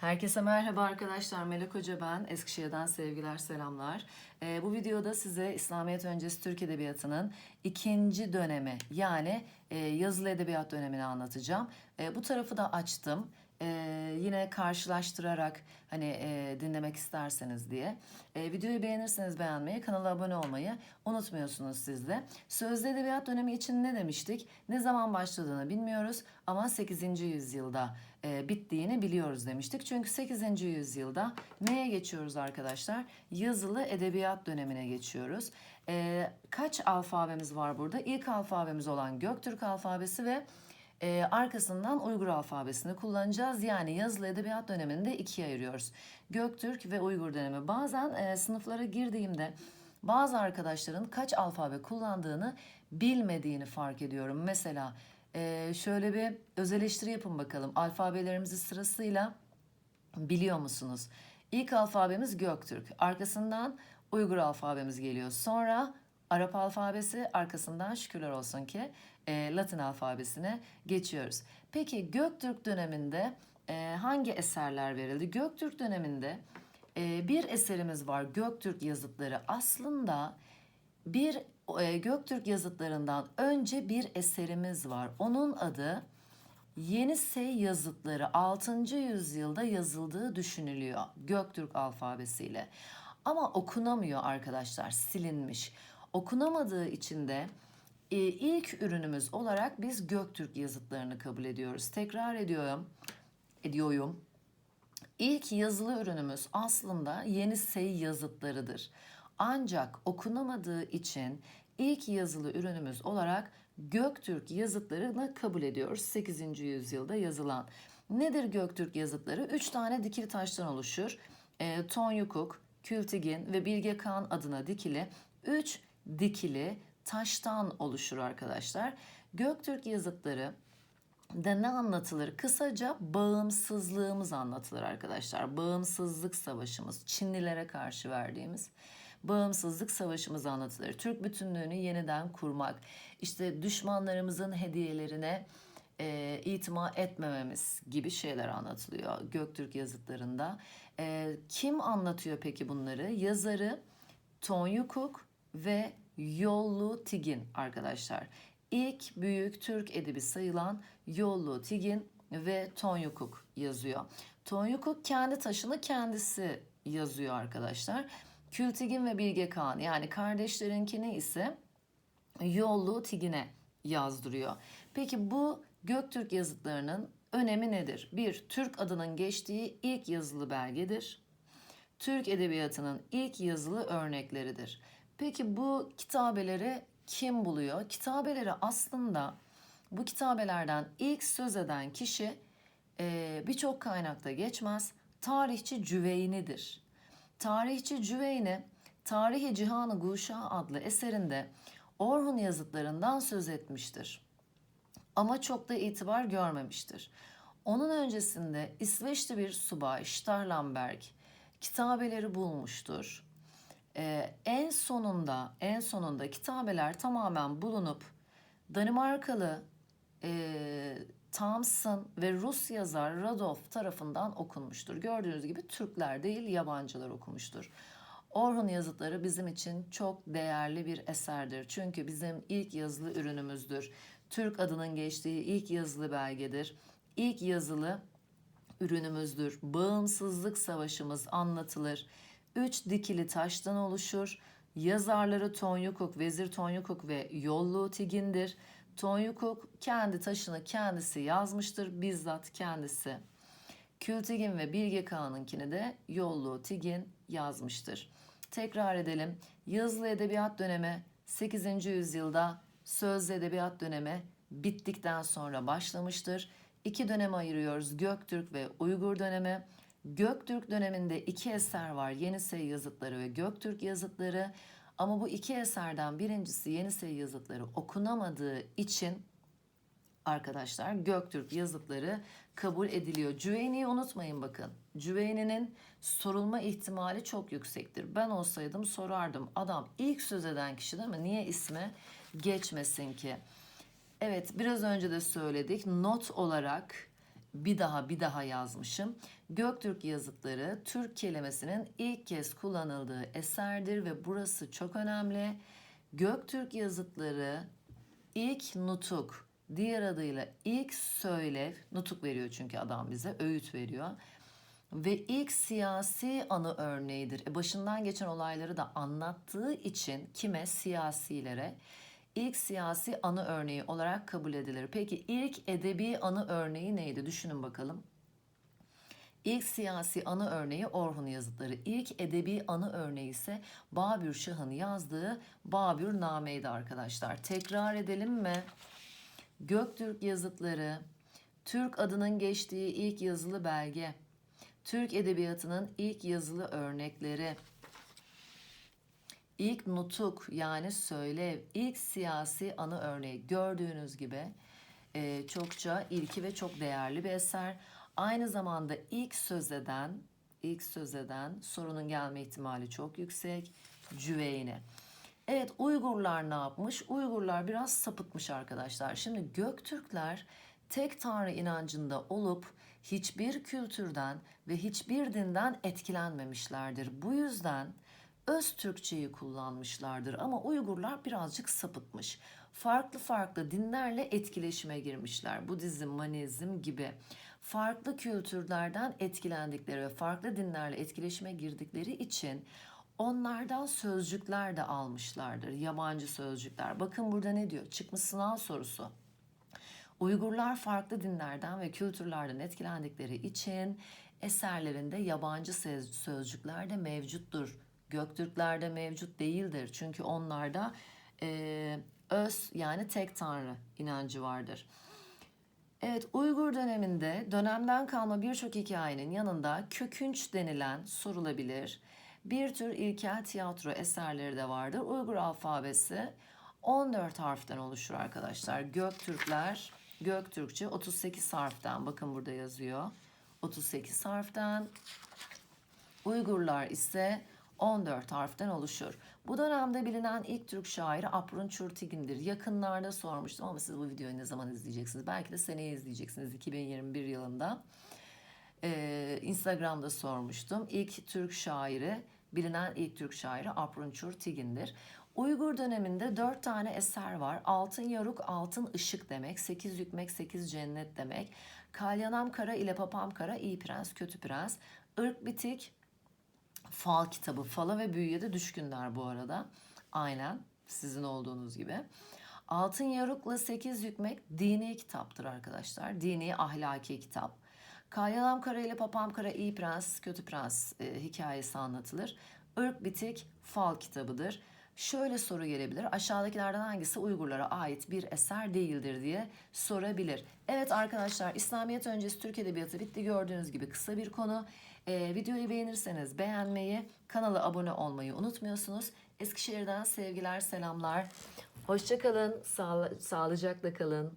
Herkese merhaba arkadaşlar. Melek Hoca ben. Eskişehir'den sevgiler, selamlar. Ee, bu videoda size İslamiyet öncesi Türk Edebiyatı'nın ikinci dönemi yani e, yazılı edebiyat dönemini anlatacağım. E, bu tarafı da açtım. E, yine karşılaştırarak hani e, dinlemek isterseniz diye. E, videoyu beğenirseniz beğenmeyi, kanala abone olmayı unutmuyorsunuz siz de. Sözlü edebiyat dönemi için ne demiştik? Ne zaman başladığını bilmiyoruz ama 8. yüzyılda e, bittiğini biliyoruz demiştik. Çünkü 8. yüzyılda neye geçiyoruz arkadaşlar? Yazılı edebiyat dönemine geçiyoruz. E, kaç alfabemiz var burada? İlk alfabemiz olan Göktürk alfabesi ve e, arkasından Uygur alfabesini kullanacağız. Yani yazılı edebiyat dönemini de ikiye ayırıyoruz. Göktürk ve Uygur dönemi. Bazen e, sınıflara girdiğimde bazı arkadaşların kaç alfabe kullandığını bilmediğini fark ediyorum. Mesela e, şöyle bir öz eleştiri yapın bakalım. Alfabelerimizi sırasıyla biliyor musunuz? İlk alfabemiz Göktürk. Arkasından Uygur alfabemiz geliyor. Sonra Arap alfabesi arkasından şükürler olsun ki e, Latin alfabesine geçiyoruz. Peki Göktürk döneminde e, hangi eserler verildi? Göktürk döneminde e, bir eserimiz var Göktürk yazıtları. Aslında bir e, Göktürk yazıtlarından önce bir eserimiz var. Onun adı Yenisey yazıtları 6. yüzyılda yazıldığı düşünülüyor Göktürk alfabesiyle. Ama okunamıyor arkadaşlar, silinmiş. Okunamadığı için de e, ilk ürünümüz olarak biz Göktürk yazıtlarını kabul ediyoruz. Tekrar ediyorum. Ediyorum. İlk yazılı ürünümüz aslında Yenisey yazıtlarıdır. Ancak okunamadığı için ilk yazılı ürünümüz olarak Göktürk yazıtlarını kabul ediyoruz. 8. yüzyılda yazılan. Nedir Göktürk yazıtları? Üç tane dikili taştan oluşur. E, Tonyukuk, Kültigin ve Bilge Kağan adına dikili üç dikili taştan oluşur arkadaşlar. Göktürk yazıtları da ne anlatılır? Kısaca bağımsızlığımız anlatılır arkadaşlar. Bağımsızlık savaşımız, Çinlilere karşı verdiğimiz bağımsızlık savaşımız anlatılır. Türk bütünlüğünü yeniden kurmak, işte düşmanlarımızın hediyelerine e, itima etmememiz gibi şeyler anlatılıyor Göktürk yazıtlarında. E, kim anlatıyor peki bunları? Yazarı Tonyukuk ve Yollu Tigin arkadaşlar. İlk büyük Türk edebi sayılan Yollu Tigin ve Tonyukuk yazıyor. Tonyukuk kendi taşını kendisi yazıyor arkadaşlar. Kültigin ve Bilge Kağan yani kardeşlerinkini ise Yollu Tigin'e yazdırıyor. Peki bu Göktürk yazıtlarının önemi nedir? Bir, Türk adının geçtiği ilk yazılı belgedir. Türk edebiyatının ilk yazılı örnekleridir. Peki bu kitabeleri kim buluyor? Kitabeleri aslında bu kitabelerden ilk söz eden kişi e, birçok kaynakta geçmez. Tarihçi Cüveyni'dir. Tarihçi Cüveyni, Tarihi Cihanı Guşa adlı eserinde Orhun yazıtlarından söz etmiştir. Ama çok da itibar görmemiştir. Onun öncesinde İsveçli bir subay Starlamberg kitabeleri bulmuştur. Sonunda en sonunda kitabeler tamamen bulunup Danimarkalı e, Thomson ve Rus yazar Radolf tarafından okunmuştur. Gördüğünüz gibi Türkler değil yabancılar okumuştur. Orhun yazıtları bizim için çok değerli bir eserdir. Çünkü bizim ilk yazılı ürünümüzdür. Türk adının geçtiği ilk yazılı belgedir. İlk yazılı ürünümüzdür. Bağımsızlık savaşımız anlatılır. Üç dikili taştan oluşur. Yazarları Tonyukuk, Vezir Tonyukuk ve Yollu Tigin'dir. Tonyukuk kendi taşını kendisi yazmıştır. Bizzat kendisi. Kültigin ve Bilge Kağan'ınkini de Yollu Tigin yazmıştır. Tekrar edelim. Yazılı edebiyat dönemi 8. yüzyılda sözlü edebiyat dönemi bittikten sonra başlamıştır. İki döneme ayırıyoruz. Göktürk ve Uygur dönemi. Göktürk döneminde iki eser var. Yenisey yazıtları ve Göktürk yazıtları. Ama bu iki eserden birincisi Yenisey yazıtları okunamadığı için arkadaşlar Göktürk yazıtları kabul ediliyor. Cüveyni'yi unutmayın bakın. Cüveyni'nin sorulma ihtimali çok yüksektir. Ben olsaydım sorardım. Adam ilk söz eden kişi değil mi? Niye ismi geçmesin ki? Evet biraz önce de söyledik. Not olarak bir daha bir daha yazmışım. Göktürk yazıtları Türk kelimesinin ilk kez kullanıldığı eserdir ve burası çok önemli. Göktürk yazıtları ilk nutuk, diğer adıyla ilk söylev, nutuk veriyor çünkü adam bize, öğüt veriyor. Ve ilk siyasi anı örneğidir. E başından geçen olayları da anlattığı için kime? Siyasilere. İlk siyasi anı örneği olarak kabul edilir. Peki ilk edebi anı örneği neydi? Düşünün bakalım. İlk siyasi anı örneği Orhun yazıtları. İlk edebi anı örneği ise Babür Şah'ın yazdığı Babür Name'ydi arkadaşlar. Tekrar edelim mi? Göktürk yazıtları, Türk adının geçtiği ilk yazılı belge, Türk edebiyatının ilk yazılı örnekleri, ilk nutuk yani söylev, ilk siyasi anı örneği gördüğünüz gibi e, çokça ilki ve çok değerli bir eser. Aynı zamanda ilk söz eden, ilk söz eden sorunun gelme ihtimali çok yüksek. Cüveyne. Evet Uygurlar ne yapmış? Uygurlar biraz sapıtmış arkadaşlar. Şimdi Göktürkler tek tanrı inancında olup hiçbir kültürden ve hiçbir dinden etkilenmemişlerdir. Bu yüzden öz Türkçeyi kullanmışlardır ama Uygurlar birazcık sapıtmış. Farklı farklı dinlerle etkileşime girmişler. Budizm, Manizm gibi farklı kültürlerden etkilendikleri ve farklı dinlerle etkileşime girdikleri için onlardan sözcükler de almışlardır. Yabancı sözcükler. Bakın burada ne diyor? Çıkmış sınav sorusu. Uygurlar farklı dinlerden ve kültürlerden etkilendikleri için eserlerinde yabancı söz- sözcükler de mevcuttur. Göktürklerde mevcut değildir. Çünkü onlarda eee, öz yani tek tanrı inancı vardır. Evet, Uygur döneminde dönemden kalma birçok hikayenin yanında kökünç denilen sorulabilir. Bir tür ilkel tiyatro eserleri de vardır. Uygur alfabesi 14 harften oluşur arkadaşlar. Göktürkler, Göktürkçe 38 harften. Bakın burada yazıyor. 38 harften. Uygurlar ise 14 harften oluşur. Bu dönemde bilinen ilk Türk şairi Aprun Çurtigin'dir. Yakınlarda sormuştum ama siz bu videoyu ne zaman izleyeceksiniz? Belki de seneye izleyeceksiniz 2021 yılında. Ee, Instagram'da sormuştum. İlk Türk şairi, bilinen ilk Türk şairi Aprun Çurtigin'dir. Uygur döneminde dört tane eser var. Altın yaruk, altın ışık demek. Sekiz yükmek, sekiz cennet demek. Kalyanam kara ile papam kara, iyi prens, kötü prens. Irk bitik, fal kitabı. Fala ve büyüye de düşkünler bu arada. Aynen sizin olduğunuz gibi. Altın Yaruk'la Sekiz Hükmek dini kitaptır arkadaşlar. Dini ahlaki kitap. Kalyanam Kara ile Papam Kara İyi Prens, Kötü Prens e, hikayesi anlatılır. Irk Bitik Fal kitabıdır. Şöyle soru gelebilir. Aşağıdakilerden hangisi Uygurlara ait bir eser değildir diye sorabilir. Evet arkadaşlar İslamiyet öncesi Türk Edebiyatı bitti. Gördüğünüz gibi kısa bir konu. Ee, videoyu beğenirseniz beğenmeyi, kanala abone olmayı unutmuyorsunuz. Eskişehir'den sevgiler, selamlar. Hoşçakalın, sağ, sağlıcakla kalın.